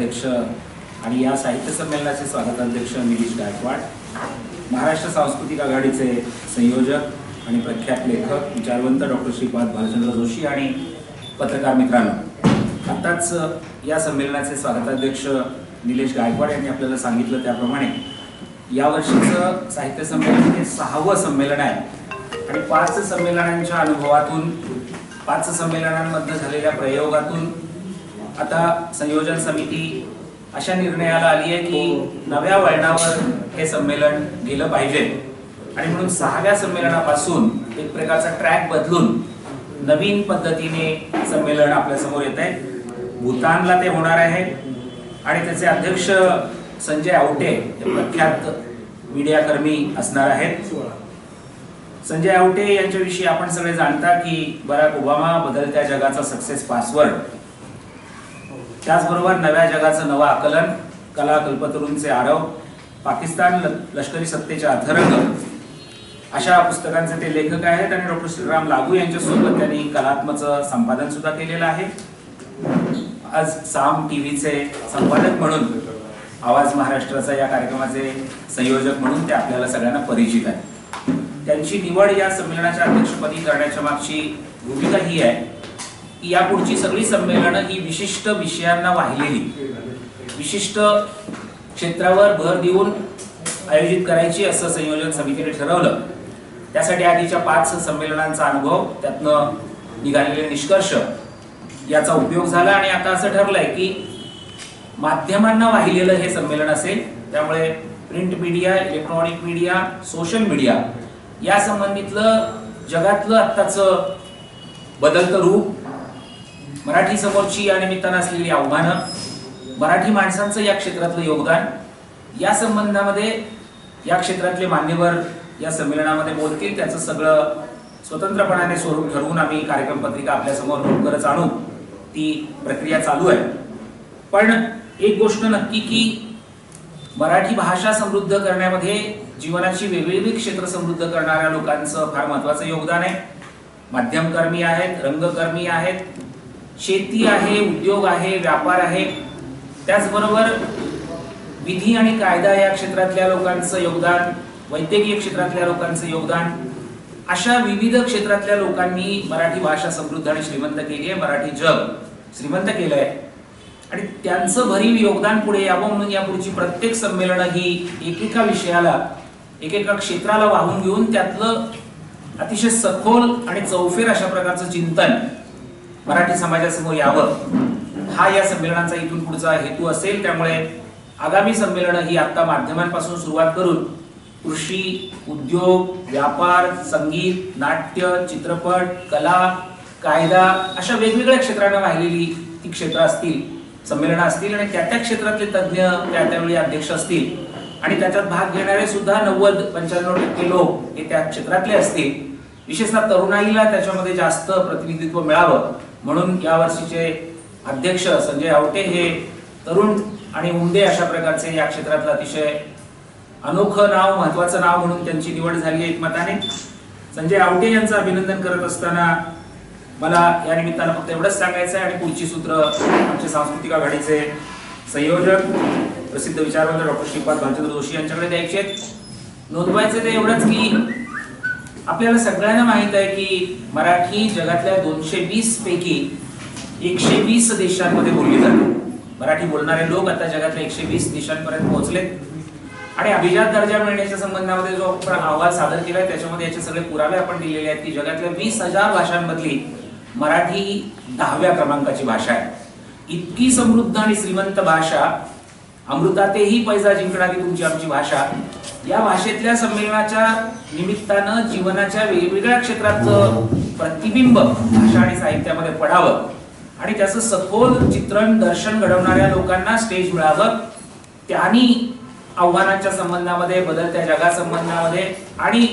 अध्यक्ष आणि या साहित्य संमेलनाचे स्वागताध्यक्ष निलेश गायकवाड महाराष्ट्र सांस्कृतिक आघाडीचे संयोजक आणि प्रख्यात लेखक विचारवंत डॉक्टर श्रीपाद भालचंद्र जोशी आणि पत्रकार मित्रांनो. आत्ताच या संमेलनाचे स्वागताध्यक्ष निलेश गायकवाड यांनी आपल्याला सांगितलं त्याप्रमाणे यावर्षीचं साहित्य संमेलन हे सहावं संमेलन आहे. आणि पाच संमेलनांच्या अनुभवातून पाच संमेलनांमध्ये झालेल्या प्रयोगातून आता संयोजन समिती अशा निर्णयाला आली आहे की नव्या वळणावर हे संमेलन गेलं पाहिजे. आणि म्हणून सहाव्या संमेलनापासून एक प्रकारचा ट्रॅक बदलून नवीन पद्धतीने संमेलन आपल्यासमोर येत आहे भूतानला ते होणार आहे आणि त्याचे अध्यक्ष संजय आवटे हे प्रख्यात मीडियाकर्मी असणार आहेत. संजय आवटे यांच्याविषयी आपण सगळे जाणता की बराक ओबामा बदलत्या जगाचा सक्सेस पासवर्ड त्याचबरोबर नव्या जगाचं नवं आकलन कला कल्पतरूंचे आरव पाकिस्तान ल- लष्करी सत्तेचे अथरंग अशा पुस्तकांचे ते लेखक आहेत आणि डॉक्टर श्रीराम लागू यांच्यासोबत त्यांनी कलात्मचं संपादन सुद्धा केलेलं आहे. आज साम टीव्हीचे संपादक म्हणून आवाज महाराष्ट्राचा या कार्यक्रमाचे संयोजक म्हणून ते आपल्याला सगळ्यांना परिचित आहे त्यांची निवड या संमेलनाच्या अध्यक्षपदी करण्याच्या मागची भूमिका ही आहे. यापुढची सगळी संमेलनं ही विशिष्ट विषयांना वाहिलेली. विशिष्ट क्षेत्रावर भर देऊन आयोजित करायची असं संयोजन समितीने ठरवलं. त्यासाठी आधीच्या पाच संमेलनांचा अनुभव त्यातनं निघालेले निष्कर्ष याचा उपयोग झाला आणि आता असं ठरलंय की माध्यमांना वाहिलेलं हे संमेलन असेल त्यामुळे print media electronic media social media या संबंधितलं जगातलं आत्ताचं बदलतं रूप मराठी समोरची या निमित्तानं असलेली आव्हानं मराठी माणसांचं या क्षेत्रातलं योगदान या संबंधामध्ये या क्षेत्रातले मान्यवर या संमेलनामध्ये बोलतील त्याचं सगळं स्वतंत्रपणाने स्वरूप ठरवून आम्ही कार्यक्रम पत्रिका आपल्यासमोर लवकरच आणू ती प्रक्रिया चालू आहे. पण एक गोष्ट नक्की की मराठी भाषा समृद्ध करण्यामध्ये जीवनाची वेगवेगळी क्षेत्र समृद्ध करणाऱ्या लोकांचं फार महत्वाचं योगदान आहे. माध्यमकर्मी आहेत रंगकर्मी आहेत शेती आहे उद्योग आहे व्यापार आहे. त्याचबरोबर विधी आणि कायदा या क्षेत्रातल्या लोकांचं योगदान वैद्यकीय क्षेत्रातल्या लोकांचं योगदान अशा विविध क्षेत्रातल्या लोकांनी मराठी भाषा समृद्ध आणि श्रीमंत केली आहे. मराठी जग श्रीमंत केलं आहे. आणि त्यांचं भरीव योगदान पुढे यावं म्हणून यापुढची प्रत्येक संमेलनं ही एकेका विषयाला एकेका क्षेत्राला वाहून घेऊन त्यातलं अतिशय सखोल आणि चौफेर अशा प्रकारचं चिंतन मराठी समाजासमोर यावं. हा या संमेलनाचा इथून पुढचा हेतू असेल त्यामुळे आगामी संमेलनं ही आता माध्यमांपासून सुरुवात करून कृषी उद्योग व्यापार संगीत नाट्य चित्रपट कला कायदा अशा वेगवेगळ्या क्षेत्रांना वाहिलेली ती क्षेत्र असतील संमेलनं असतील आणि त्या त्या क्षेत्रातले तज्ज्ञ त्या त्यावेळी अध्यक्ष असतील. आणि त्याच्यात भाग घेणारे सुद्धा नव्वद पंच्याण्णव टक्के लोक हे त्या क्षेत्रातले असतील. विशेषतः तरुणाईला त्याच्यामध्ये जास्त प्रतिनिधित्व मिळावं. म्हणून या वर्षीचे अध्यक्ष संजय आवटे हे तरुण आणि उमदे अशा प्रकारचे या क्षेत्रातलं अतिशय अनोखं नाव महत्वाचं नाव म्हणून त्यांची निवड झाली आहे एकमताने. संजय आवटे यांचं अभिनंदन करत असताना मला या निमित्तानं फक्त एवढंच सांगायचं आहे आणि पुढची सूत्र आमचे सांस्कृतिक आघाडीचे संयोजक प्रसिद्ध विचारवंत डॉक्टर श्रीपाद भालचंद्र जोशी यांच्याकडे द्यायचे आहेत. नोंदवायचं ते एवढंच की आपल्याला सगळ्यांना माहीत आहे की मराठी जगातल्या दोनशे वीस पैकी एकशे वीस देशांमध्ये बोलली जाते. मराठी बोलणारे लोक आता जगातल्या एकशे वीस देशांपर्यंत पोहोचलेत आणि अभिजात दर्जा मिळण्याच्या संबंधामध्ये जो आपण अहवाल सादर केला त्याच्यामध्ये याचे सगळे पुरावे आपण दिलेले आहेत की जगातल्या वीस हजार भाषांमधली मराठी दहाव्या क्रमांकाची भाषा आहे. इतकी समृद्ध आणि श्रीमंत भाषा अमृतातेही पैसा जिंकणारी तुमची आमची भाषा या भाषेतल्या संमेलनाच्या निमित्तानं जीवनाच्या वेगवेगळ्या क्षेत्रातलं प्रतिबिंब भाषा आणि साहित्यामध्ये पडावं. आणि त्याचं सखोल चित्रण दर्शन घडवणाऱ्या लोकांना स्टेज मिळावं. त्यांनी आव्हानांच्या संबंधामध्ये बदलत्या जगासंबंधामध्ये आणि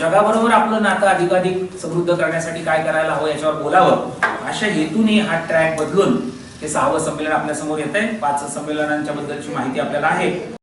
जगाबरोबर आपलं नातं अधिकाधिक समृद्ध करण्यासाठी काय करायला हवं याच्यावर बोलावं. अशा हेतूने हा ट्रॅक बदलून हे सहावं संमेलन आपल्यासमोर येत आहे पाच संमेलनांच्या बद्दलची माहिती आपल्याला आहे.